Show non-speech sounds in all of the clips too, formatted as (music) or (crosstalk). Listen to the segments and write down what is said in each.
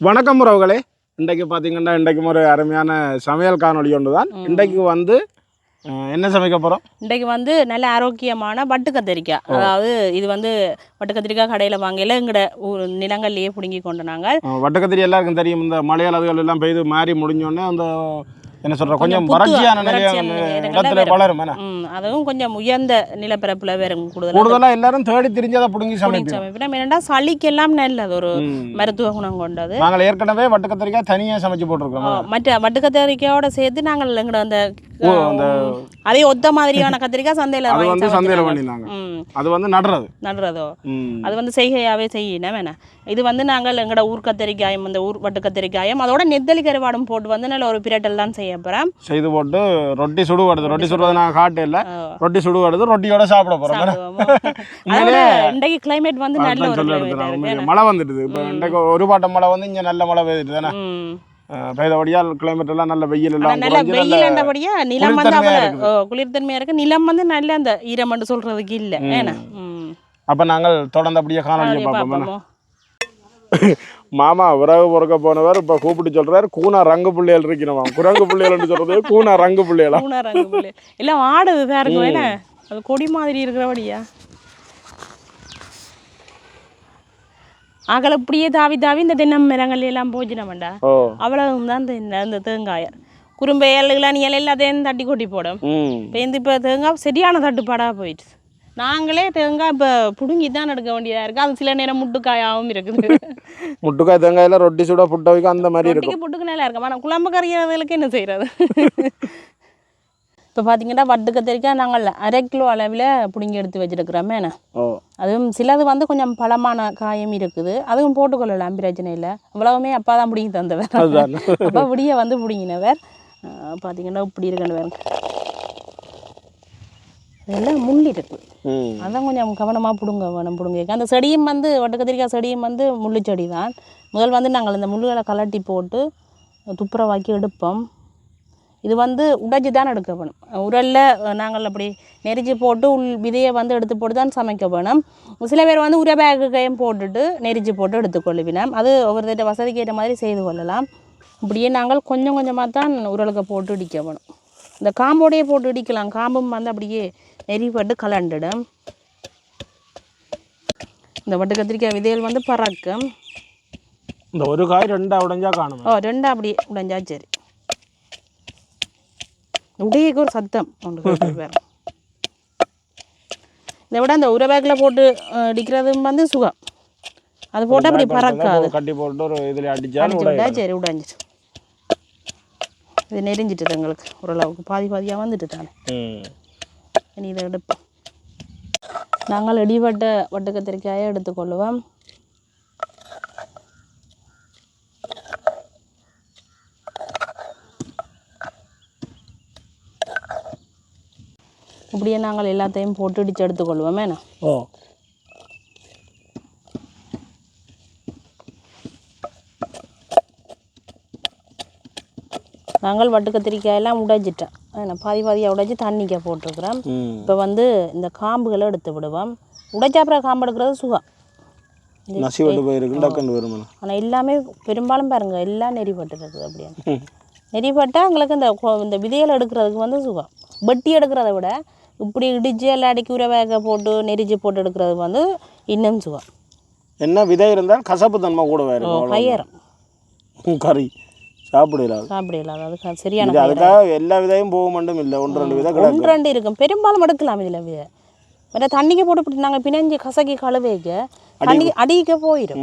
வணக்கம் உறவுகளே. இன்றைக்கு பார்த்தீங்கன்னா இன்றைக்கும் ஒரு அருமையான சமையல் காணொளி ஒன்று தான் இன்றைக்கு வந்து என்ன சமைக்க போகிறோம் இன்றைக்கு வந்து நல்ல ஆரோக்கியமான வட்டு கத்திரிக்காய். அதாவது இது வந்து வட்டு கத்திரிக்காய் கடையில் வாங்கல எங்கட ஊர் நிலங்கள்லேயே பிடுங்கி கொண்டு நாங்கள் வட்டக்கத்திரி எல்லாருக்கும் தெரியும். இந்த அதுகள் எல்லாம் பெய்து மாறி முடிஞ்சோடனே அந்த என்ன சொல்ற? கொஞ்சம் வறட்சியான இடத்துல. வளரும். அதுவும் கொஞ்சம் உயர்ந்த நிலப்பரப்பில் வேறும் கூடுதலாக கூடுதலா எல்லாரும் தேடி திரிஞ்சதை பிடுங்கி சமைப்போம் என்னடா சளிக்கெல்லாம் நல்லது. ஒரு. மருத்துவ குணம் கொண்டது. நாங்கள் ஏற்கனவே வட்டக்கத்திரிக்காய் தனியாக சமைச்சு போட்டிருக்கோம். மற்ற வட்டு கத்திரிக்காயோட சேர்த்து நாங்கள் ஓ, அந்த அதே ஒத்த மாதிரியான கத்திரிக்காய் சந்தையில் அது வந்து சந்தையில் ம். அது வந்து நடுறது. நடுறதோ. அது வந்து செய்கையாகவே செய்யணும் வேணாம் இது வந்து நாங்கள் எங்களோட ஊர் கத்திரிக்காயும் அந்த ஊர் வட்டு கத்திரிக்காயும் அதோட நெத்தலி கருவாடும் போட்டு வந்து நல்ல ஒரு பிரட்டல் தான் செய்ய போகிறேன் செய்து போட்டு ரொட்டி சுடுவடுது ரொட்டி சுடுவது நான் காட்டு இல்லை. ரொட்டி சுடுவடுது ரொட்டியோட சாப்பிட அதோட இன்றைக்கு கிளைமேட் வந்து நல்ல ஒரு மழை வந்துடுது இப்போ இன்றைக்கு ஒரு பாட்டம் மழை வந்து இங்கே நல்ல மழை பெய்யுது தானே. பெய்தபடியால் கிளைமேட் எல்லாம் நல்ல வெயில் எல்லாம் நல்ல வெயில் என்றபடியா நிலம் வந்து அவ்வளோ இருக்குது. ஓ, குளிர்தன்மையா இருக்கு. நிலம் வந்து நல்ல அந்த ஈரமண்டு சொல்றதுக்கு இல்லை. ஏன்னா. அப்போ நாங்கள் தொடர்ந்து அப்படியே காணொலியை பார்ப்போம். (laughs) மாமா விறகு பொறுக்க போனவர் இப்போ கூப்பிட்டு சொல்றாரு கூனா ரங்கு பிள்ளைகள் இருக்கிறவன். குரங்கு பிள்ளைகள்னு சொல்றது கூனா ரங்கு பிள்ளைகளா பூனா ரங்கு புல்லு. எல்லாம் ஆடுது என்ன? அது கொடி மாதிரி இருக்கிறபடியா அகல இப்படியே தாவி தாவி இந்த தென்னம் மரங்கள் எல்லாம் போச்சுனமாண்டா ஓ. அவ்வளவு தான் இந்த தேங்காய். குறும்பை ஏழுகளான் இலை எல்லாத்தையும் தட்டி கொட்டி போடும். ம். இப்போ தேங்காய் சரியான தட்டுப்பாடாக போயிடுச்சு. நாங்களே தேங்காய் இப்போ பிடுங்கி தான் எடுக்க வேண்டியதாக இருக்குது அது சில நேரம் முட்டுக்காயாகவும் இருக்குது. (laughs) முட்டுக்காய் தேங்காயில ரொட்டி சுட புட்ட வைக்க அந்த மாதிரி ரொட்டிக்கு புட்டுக்கு நல்லா இருக்கும். ஆனால் குழம்பு கறியறதுக்கு என்ன செய்கிறது (laughs) இப்போ பார்த்தீங்கன்னா வட்டு கத்திரிக்காய் நாங்கள் அரை கிலோ அளவில் பிடுங்கி எடுத்து வச்சுருக்கிறோமே அதுவும் சிலது வந்து கொஞ்சம் பழமான காயம் இருக்குது. அதுவும் போட்டுக்கொள்ளலாம் பிரச்சனை இல்லை. அவ்வளவுமே அப்பா தான் பிடிங்கி தந்தவர். அப்பா விடிய வந்து பிடிங்கினவர். பார்த்தீங்கன்னா இப்படி இருக்குன்னு வேறு இதெல்லாம் முள் இருக்கு. அதான் கொஞ்சம் கவனமாக பிடுங்க வேணும் பிடுங்க. அந்த செடியும் வந்து வட்டு கத்திரிக்காய் செடியும் வந்து முள்ளு செடி தான் முதல் வந்து நாங்கள் இந்த முள்ளுகளை கலட்டி போட்டு துப்புரவாக்கி எடுப்போம். இது வந்து உடைச்சி தான் எடுக்க வேணும் உரலில் நாங்கள் அப்படி நெரிச்சு போட்டு உள் விதையை வந்து எடுத்து போட்டு தான் சமைக்க வேணும். சில பேர் வந்து உர பேக்கையும் போட்டுட்டு நெரிச்சு போட்டு எடுத்துக்கொள்ளுவினோம் அது ஒவ்வொருத்தட்ட வசதிக்கு ஏற்ற மாதிரி செய்து கொள்ளலாம். இப்படியே நாங்கள் கொஞ்சம் கொஞ்சமாக தான் உரலுக்கு போட்டு இடிக்க வேணும். இந்த காம்போடையே போட்டு இடிக்கலாம். காம்பும் வந்து அப்படியே நெறிப்பட்டு கலண்டுடும். இந்த வட்டு கத்திரிக்காய் விதைகள் வந்து பறக்கும். இந்த ஒரு காய் ரெண்டா உடைஞ்சா காணும்? ஓ ரெண்டா அப்படியே உடைஞ்சா சரி. உடையக்கு ஒரு சத்தம் வேறு இதை விட அந்த உர பேக்கில் போட்டு அஹ், இடிக்கிறதும் வந்து சுகம். அது போட்டால் அப்படி பறக்காது. கட்டி போட்டு ஒரு இதுல அடிச்சு சரி உடைஞ்சிச்சு இது நெறிஞ்சிட்டு எங்களுக்கு ஓரளவுக்கு. பாதி பாதியாக வந்துட்டு தானே. இனி இதை எடுப்போம். நாங்கள் இடிவட்ட வட்டு கத்திரிக்காயை எடுத்துக்கொள்ளுவோம். இப்படியே நாங்கள் எல்லாத்தையும் போட்டு இடித்து எடுத்துக்கொள்வோம். என்ன? ஓ. நாங்கள் வட்டு கத்திரிக்காயெல்லாம் உடைச்சிட்டோம் என்ன பாதி பாதியாக உடைச்சி தண்ணிக்க போட்டிருக்கிறோம். இப்போ வந்து இந்த காம்புகளை எடுத்து விடுவோம். உடைச்சா அப்புறம் காம்பு எடுக்கிறது சுகம். ஆனால் எல்லாமே பெரும்பாலும் பாருங்க எல்லாம் நெறிப்பட்டு இருக்குது அப்படியே. நெறிப்பட்டால் எங்களுக்கு இந்த இந்த விதைகள் எடுக்கிறதுக்கு வந்து சுகம். வெட்டி எடுக்கிறத விட இப்படி இடிச்சு எல்லாம் அடிக்கி உர வேக போட்டு நெரிச்சு போட்டு எடுக்கிறதுக்கு வந்து இன்னும் சுகம் என்ன விதை இருந்தால் கசப்பு தன்மை கூட வேறு கயறம் கறி. சாப்பிடலாம் அதாவது க- சரியான அதுக்காக எல்லா விதையும் போக மட்டும் இல்லை. ஒன்று ரெண்டு விதை ஒன்று ரெண்டு இருக்கும். பெரும்பாலும் எடுக்கலாம் இதில் விதை. வேற தண்ணிக்கு போட்டு நாங்கள் பிணைஞ்சு கசக்கி கழுவைக்க தண்ணி அடிக்க போயிடும்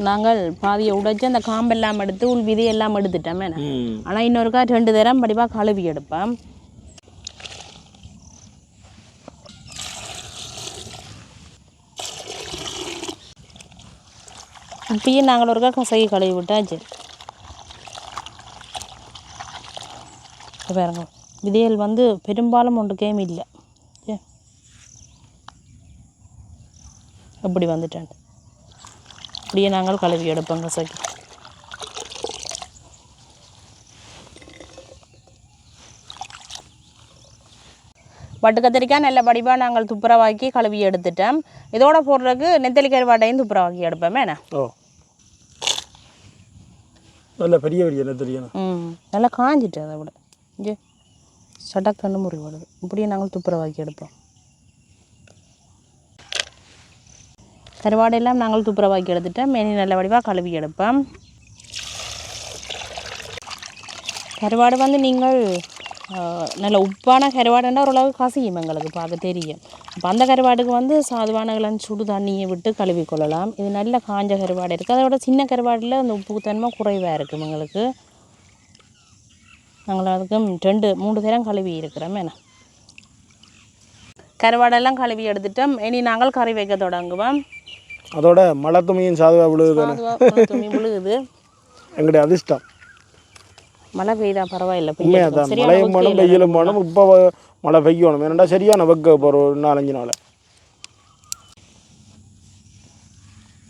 நாங்கள் பாதியை உடைச்சு அந்த காம்பெல்லாம் எடுத்து உள் விதையெல்லாம் எடுத்துட்டோமே ஆனால் இன்னொருக்கா ரெண்டு தரம் படிப்பாக கழுவி எடுப்பேன் இப்பயும் நாங்கள் ஒருக்கா கசகி கழுவி விட்டா சரி பாருங்க விதைகள் வந்து பெரும்பாலும் ஒன்றுக்கேம் இல்லை. அப்படி வந்துட்டேன் அப்படியே நாங்கள் கழுவி எடுப்போங்க சகி பட்டு கத்திரிக்காய் நல்ல படிப்பாக நாங்கள் துப்புரவாக்கி கழுவி எடுத்துட்டோம். இதோட போடுறதுக்கு நெத்தலி கருவாட்டையும் துப்புரவாக்கி எடுப்போம். என்ன? ஓ. நல்ல பெரிய பெரிய நெத்தலியா ம். நல்லா காஞ்சிட்டு அதை விட. இங்கே சடக்கன்னு முறிவாடுது இப்படியே நாங்கள் துப்புரவாக்கி எடுப்போம். கருவாடெல்லாம் நாங்கள் துப்புரவாக்கி எடுத்துட்டோம். மெனி நல்ல வடிவாக கழுவி எடுப்போம். கருவாடு வந்து நீங்கள் நல்ல உப்பான கருவாடுன்னா ஓரளவு கசியும் எங்களுக்கு பார்க்க தெரியும். அப்போ அந்த கருவாடுக்கு வந்து சாதுவான சுடு தண்ணியை விட்டு கழுவி கொள்ளலாம். இது நல்ல காஞ்ச கருவாடு இருக்குது அதோட சின்ன கருவாடில் அந்த உப்பு தன்மை குறைவாக இருக்கும் எங்களுக்கு. நாங்கள் அதுக்கு ரெண்டு மூணு தரம் கழுவி இருக்கிறோம். என்ன? கருவாடெல்லாம் கழுவி எடுத்துட்டோம். இனி நாங்கள் கறி வைக்க தொடங்குவோம். அதோட மழை துணியும் சாதுவா விழுகுது துணி விழுகுது. எங்களுடைய அதிர்ஷ்டம். மழை பெய்தா பரவாயில்லை. உண்மையாக பெய்யட்டும். தான். சரியான மழையும் வேணும் வெயிலும் வேணும் இப்போ மழை பெய்யணும். ஏன்னா சரியான வெக்க இப்போ ஒரு நாலஞ்சு நாள்.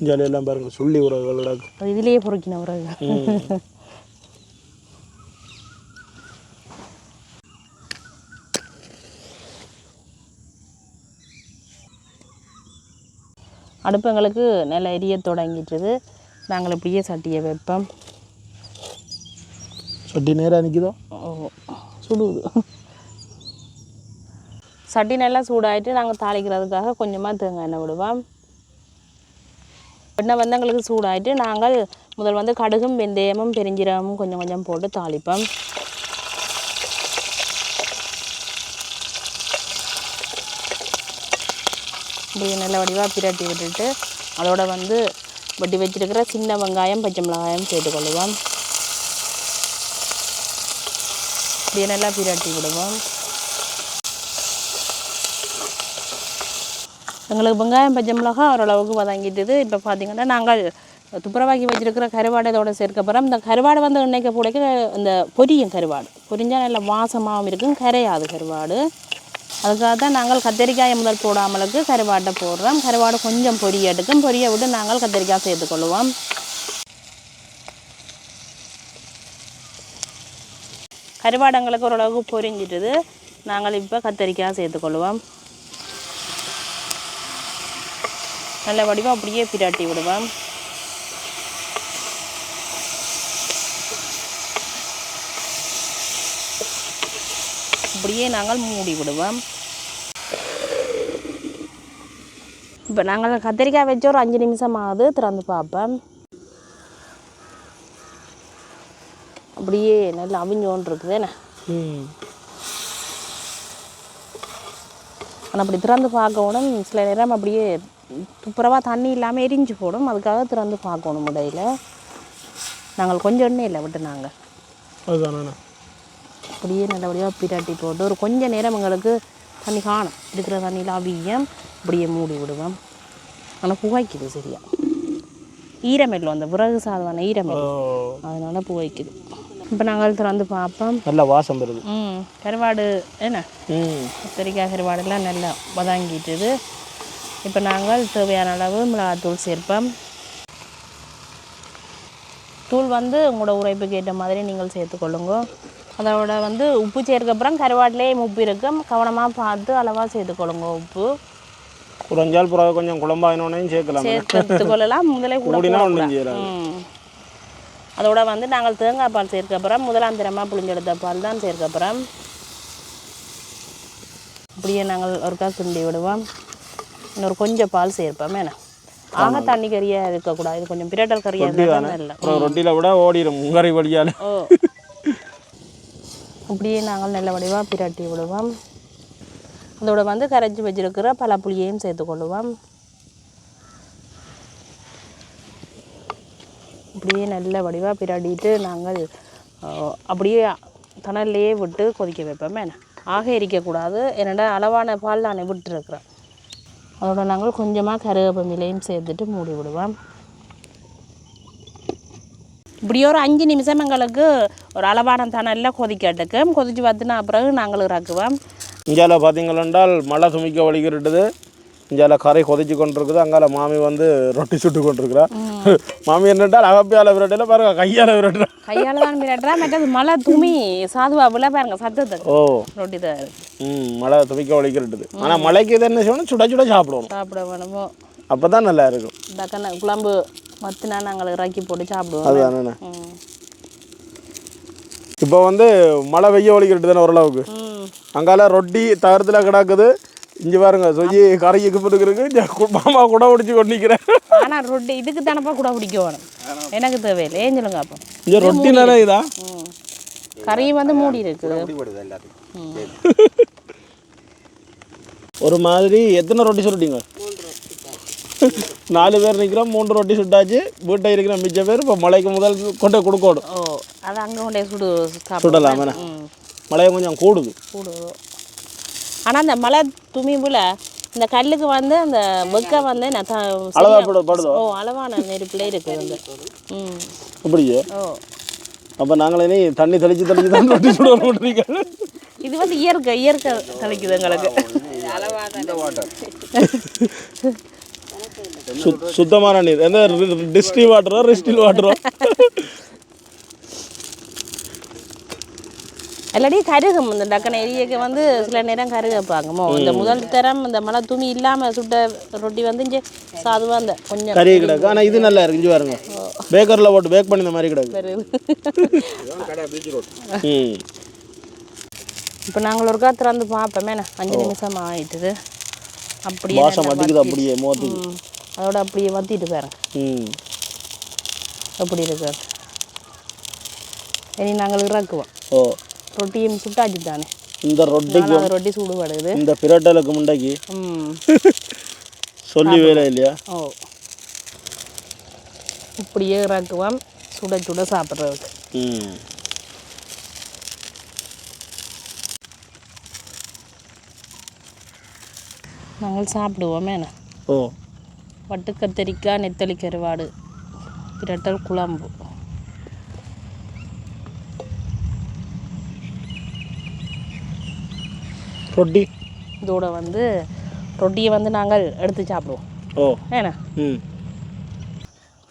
ஜாலி எல்லாம் பாருங்க சொல்லி உறவுகளோட இதுலேயே பொறுக்கின உறவு. அடுப்பு எங்களுக்கு நல்ல எரிய தொடங்கிட்டுது. நாங்கள் இப்படியே சட்டியை வைப்போம். சட்டி நேராக நிற்குதோ ஓ சுடுது. சட்டி நல்லா சூடாயிட்டு நாங்கள் தாளிக்கிறதுக்காக கொஞ்சமாக தேங்காய் எண்ணெய் விடுவோம். எண்ணெய் வந்து எங்களுக்கு சூடாயிட்டு நாங்கள் முதல் வந்து கடுகும் வெந்தயமும் பெருஞ்சீரகமும் கொஞ்சம் கொஞ்சம் போட்டு தாளிப்போம். இப்படி நல்ல வடிவாக பிரட்டி விட்டுட்டு அதோட வந்து வட்டி வச்சிருக்கிற சின்ன வெங்காயம் பச்சை மிளகாயம் சேர்த்துக்கொள்ளுவோம் இப்படியே நல்லா பிரட்டி விடுவோம். எங்களுக்கு வெங்காயம் பச்சை மிளகா ஓரளவுக்கு வதங்கிட்டுது. இப்போ பார்த்தீங்கன்னா நாங்கள் துப்புரவாக்கி வச்சிருக்கிற கருவாடு இதோட சேர்க்க போகிறோம் இந்த கருவாடு வந்து எண்ணெய்க்கு போடைக்க? இந்த பொரியும் கருவாடு. பொரிஞ்சால் நல்லா வாசமாகவும் இருக்கும். கரையாது கருவாடு. அதுக்காக தான் நாங்கள் கத்திரிக்காயை முதல் போடாமலுக்கு கருவாட்டை போடுறோம். கருவாடு கொஞ்சம் பொரிய எடுக்கும். பொரிய விட்டு நாங்கள் கத்திரிக்காய் கொள்வோம் கருவாடங்களுக்கு ஓரளவுக்கு பொரிஞ்சிட்டுது. நாங்கள் இப்போ கத்திரிக்காய் கொள்வோம் நல்ல வடிவம் அப்படியே பிரட்டி விடுவோம். அப்படியே நாங்கள் மூடி விடுவோம். இப்போ நாங்கள் கத்திரிக்காய் வச்சு ஒரு அஞ்சு நிமிஷம் ஆகுது திறந்து பார்ப்போம் அப்படியே நல்லா அவிஞ்சோன் இருக்குது என்ன ஆனால் அப்படி திறந்து பார்க்கணும் சில நேரம் அப்படியே துப்புரவாக தண்ணி இல்லாமல் எரிஞ்சு போடும். அதுக்காக திறந்து பார்க்கணும் இடையில நாங்கள் கொஞ்சம் எண்ணெய் இல்லை விட்டு நாங்கள் அதுதானே அப்படியே நல்லபடியாக பிராட்டி போட்டு ஒரு கொஞ்ச நேரம் எங்களுக்கு தண்ணி காணும். இருக்கிற தண்ணியில் அவியம் அப்படியே மூடி விடுவோம். ஆனால் புகைக்குது சரியா. ஈரமெல்லும் அந்த விறகு சாதமான ஓ. ஈரமெல்லும் அதனால புகைக்குது. இப்போ நாங்கள் திறந்து பார்ப்போம். நல்ல வாசம் வருது. ம் கருவாடு என்ன? கத்திரிக்காய் கருவாடெல்லாம் நல்லா வதங்கிட்டுது. இப்போ நாங்கள் தேவையான அளவு மிளகாத்தூள் சேர்ப்போம். தூள் வந்து உங்களோட உரைப்புக்கு ஏற்ற மாதிரி நீங்கள் சேர்த்துக்கொள்ளுங்க. அதோட வந்து உப்பு சேர்க்க அப்புறம் கருவாட்டிலேயே உப்பு இருக்கும் கவனமாக பார்த்து அளவாக சேர்த்துக்கொள்ளுங்க உப்பு. குறைஞ்சால் பிறகு கொஞ்சம் குழம்பாயினோனையும் சேர்க்கலாம். சேர்த்துக்கொள்ளலாம் முதலே கூட கூடினா அதோட வந்து நாங்கள் தேங்காய் பால் சேர்க்க அப்புறம் முதலாந்திரமாக புளிஞ்செடுத்த பால் தான் சேர்க்க அப்புறம். அப்படியே நாங்கள் ஒருக்கா கிண்டி விடுவோம். இன்னொரு கொஞ்சம் பால் சேர்ப்போம். என்ன? ஆக தண்ணி கறியாக இருக்கக்கூடாது. கொஞ்சம் பிரட்டல் கறியாக இருந்தால் இல்லை ரொட்டியில் விட ஓடிடும் முங்கரை வழியால். ஓ. அப்படியே நாங்கள் நல்ல வடிவாக பிரட்டி விடுவோம். அதோட வந்து கரைச்சி வச்சுருக்கிற பல புளியையும் சேர்த்துக்கொள்ளுவோம் அப்படியே நல்ல வடிவாக பிரட்டிட்டு நாங்கள் அப்படியே தணல்லையே விட்டு கொதிக்க வைப்போம். என்ன ஆக எரிக்கக்கூடாது. என்னடா அளவான பால் நான் விட்டுருக்குறேன் அதோட நாங்கள் கொஞ்சமாக கருவேப்பிலையும் சேர்த்துட்டு மூடி விடுவோம். இப்படி ஒரு அஞ்சு நிமிஷம் எங்களுக்கு ஒரு அளவான தணலில் கொதிக்கட்டுக்கு கொதிச்சு பார்த்துனா பிறகு நாங்கள் இறக்குவோம். இந்தியாவில் பார்த்தீங்களென்றால் மழை சுமிக்க வலிக்கிட்டுது இங்கால கரை கொதிச்சு கொண்டிருக்குது. அங்கால மாமி வந்து ரொட்டி சுட்டு கொண்டிருக்கிறா மாமி என்னட்டால் அகப்பியால விரட்டல பாருங்க கையால விரட்டுறா கையால் தான் மிரட்டுறா மற்றது மழை துமி சாதுவா விழ பாருங்க சத்தத்துக்கு ஓ. ரொட்டி தான் ம் மழை துவைக்க ஒழிக்கிறது ஆனால் மழைக்கு இது என்ன செய்யணும்? சுட சுட சாப்பிடணும். சாப்பிட வேணுமோ. அப்போ தான் நல்லா இருக்கும். குழம்பு மத்தினா நாங்கள் இறக்கி போட்டு சாப்பிடுவோம். அதுதானே இப்போ வந்து மழை வெய்ய ஒழிக்கிறது தானே ஓரளவுக்கு? அங்கால ரொட்டி தகரத்தில் கிடக்குது. இங்கே பாருங்க சொஜி கரைக்கு பிடிக்கிறதுக்கு மாமா கூட பிடிச்சி கொண்டு நிற்கிறேன் ஆனால் ரொட்டி இதுக்கு தானப்பா கூட பிடிக்க வேணும் எனக்கு தேவையில்லை. ஏன் சொல்லுங்க அப்போ? இங்கே ரொட்டி தானே இதா? ம். கறியும் வந்து மூடி இருக்குது. ஒரு மாதிரி எத்தனை ரொட்டி சுருட்டிங்க நாலு பேர் நிற்கிறோம் மூன்று ரொட்டி சுட்டாச்சு. வீட்டை இருக்கிற மிச்ச பேர் இப்போ மழைக்கு முதல் கொண்டு கொடுக்கணும் ஓ அது அங்கே கொண்டே சுடு சுடலாம் மழையை கொஞ்சம் கூடுது. கூடு. ஆனால் அந்த மலை துமி போல இந்த கல்லுக்கு வந்து அந்த வெக்க வந்து நான் த- அளவா சரியா- படு- படுதோ? ஓ அளவான நெருப்புல இருக்குது வந்து. ம். அப்படியே? ஓ. அப்போ நாங்களே இனி தண்ணி தெளிச்சு தெளிச்சு தான் ரொட்டி சுட இது வந்து இயற்கை இயற்கை தலைக்குது எங்களுக்கு. இந்த வாட்டர் சுத் (laughs) சுத்தமான நீர். எந்த டிஸ்டி வாட்டரோ ரிஸ்டில் வாட்டரோ இல்லாட்டி கருகும். இந்த டக்கன எரியக்க வந்து சில நேரம் கருக வைப்பாங்கமோ இந்த முதல் தரம் இந்த மலை துணி இல்லாமல் சுட்ட ரொட்டி வந்து இங்கே சாதுவாக அந்த கொஞ்சம் கறி கிடக்கு. ஆனால் இது நல்லா இருக்கு. இங்கே பாருங்க. பேக்கரில் போட்டு பேக் பண்ணி இந்த மாதிரி கிடக்கு. இப்போ நாங்கள் ஒருக்கா திறந்து பார்ப்போமே அஞ்சு நிமிஷம் ஆயிட்டுது. அப்படியே வாசம் அடிக்குது அப்படியே மோத்துக்கு. அதோட அப்படியே வத்திட்டு பாருங்க. ம். எப்படி இருக்கு? இனி நாங்கள் இறக்குவோம். ஓ. ரொட்டியும் சுட்டாச்சு தானே? இந்த ரொட்டிக்கு ரொட்டி சூடுபடுது. இந்த பிரட்டலுக்கு முண்டைக்கு ம். சொல்லி வேலை இல்லையா? ஓ. இப்படியே இறக்குவோம். சுட சுட சாப்பிட்றதுக்கு. ம். நாங்கள் சாப்பிடுவோமே என்ன? ஓ. வட்டு கத்தரிக்காய் நெத்தலி கருவாடு பிரட்டல் குழம்பு. ரொட்டி? இதோட வந்து ரொட்டியை வந்து நாங்கள் எடுத்து சாப்பிடுவோம். ஓ. ம்.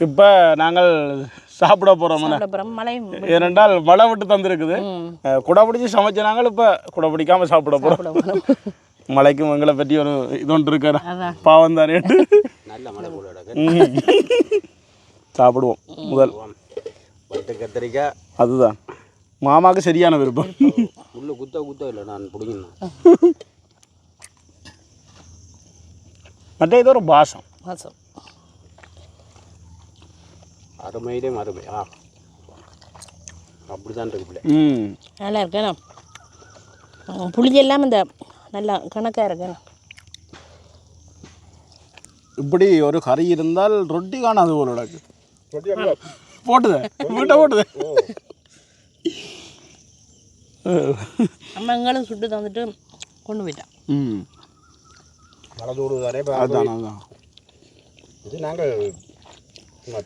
இப்போ நாங்கள் சாப்பிட போகிறோம் மழையும் ஏனென்றால் மழை விட்டு. தந்திருக்குது. குடை பிடிச்சி சமைச்ச நாங்கள் இப்போ குடை பிடிக்காமல் சாப்பிட போகிறோம் மழைக்கும் எங்களை பற்றி ஒரு இது ஒன்று இருக்கிற பாவம் தானே. மழை. சாப்பிடுவோம் முதல். வட்டு கத்திரிக்காய். அதுதான். மாமாவுக்கு சரியான விருப்பம். முள்ளு குத்த குத்த இல்லை நான் பிடிக்கணும் மற்ற இது ஒரு பாசம். மாதம் அருமையிலே அருமை ஆ. அப்படி தான் இருக்கு பிள்ளை. ம். நல்லா இருக்கேண்ணா புளிஞ்சு எல்லாம் இந்த நல்லா கணக்காக இருக்கேண்ணா இப்படி ஒரு கறி இருந்தால் ரொட்டி காணாது போல போட்டுது. வீட்டை போட்டுது. அம்மா எங்களும் சுட்டு தந்துட்டு கொண்டு போயிட்டான். ம். மழை தூடு தானே இப்போ அதுதான் இது நாங்கள்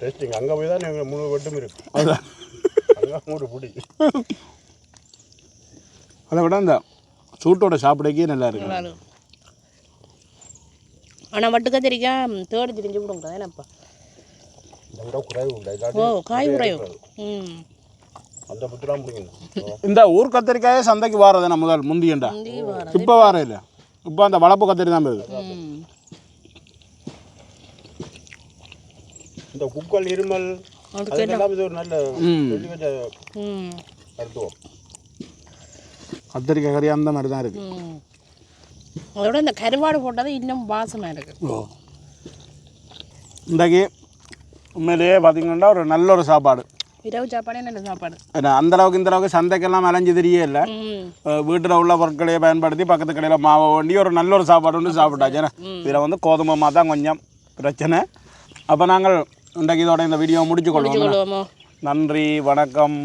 டெஸ்டிங் அங்கே போய் தான் எங்கள் முழு வெட்டும் இருக்கு. அதுதான் அங்கே மூணு பிடி. அதை விட இந்த சூட்டோட சாப்பிடக்கே நல்லா இருக்கு. நல்லா இருக்கும். ஆனால் வட்டு கத்திரிக்காய் தேடி திரிஞ்சு விடுங்க ஏன்னாப்பா ஓ காய் உறையும் ம். (laughs) இந்த ஊர் கத்திரிக்காயே சந்தைக்கு வாரது முதல்? முந்தியண்டா? இப்போ வார இல்லை இப்போ அந்த வளப்பு கத்திரி தான் வருது ம். இந்த குக்கல் இருமல் கத்திரிக்காய் கறி அந்த மாதிரி தான் இருக்குது ம். அதோட இந்த கருவாடு போட்டது இன்னும் வாசமாக இருக்கு. ஓ. இன்றைக்கு உண்மையிலேயே பார்த்தீங்கன்னா ஒரு நல்ல ஒரு சாப்பாடு. இரவு சாப்பாடே நல்ல சாப்பாடு. அந்த அளவுக்கு இந்த அளவுக்கு சந்தைக்கெல்லாம் அலைஞ்சு தெரிய இல்லை. வீட்டில் உள்ள பொருட்களையே பயன்படுத்தி பக்கத்து கடையில் மாவை வேண்டி ஒரு நல்ல ஒரு சாப்பாடு ஒன்று சாப்பிட்டாச்சு. இதில் வந்து கோதுமை தான் கொஞ்சம் பிரச்சனை. அப்போ நாங்கள் இன்றைக்கு இதோட இந்த வீடியோ முடிச்சு கொள்வோம்? நன்றி வணக்கம்.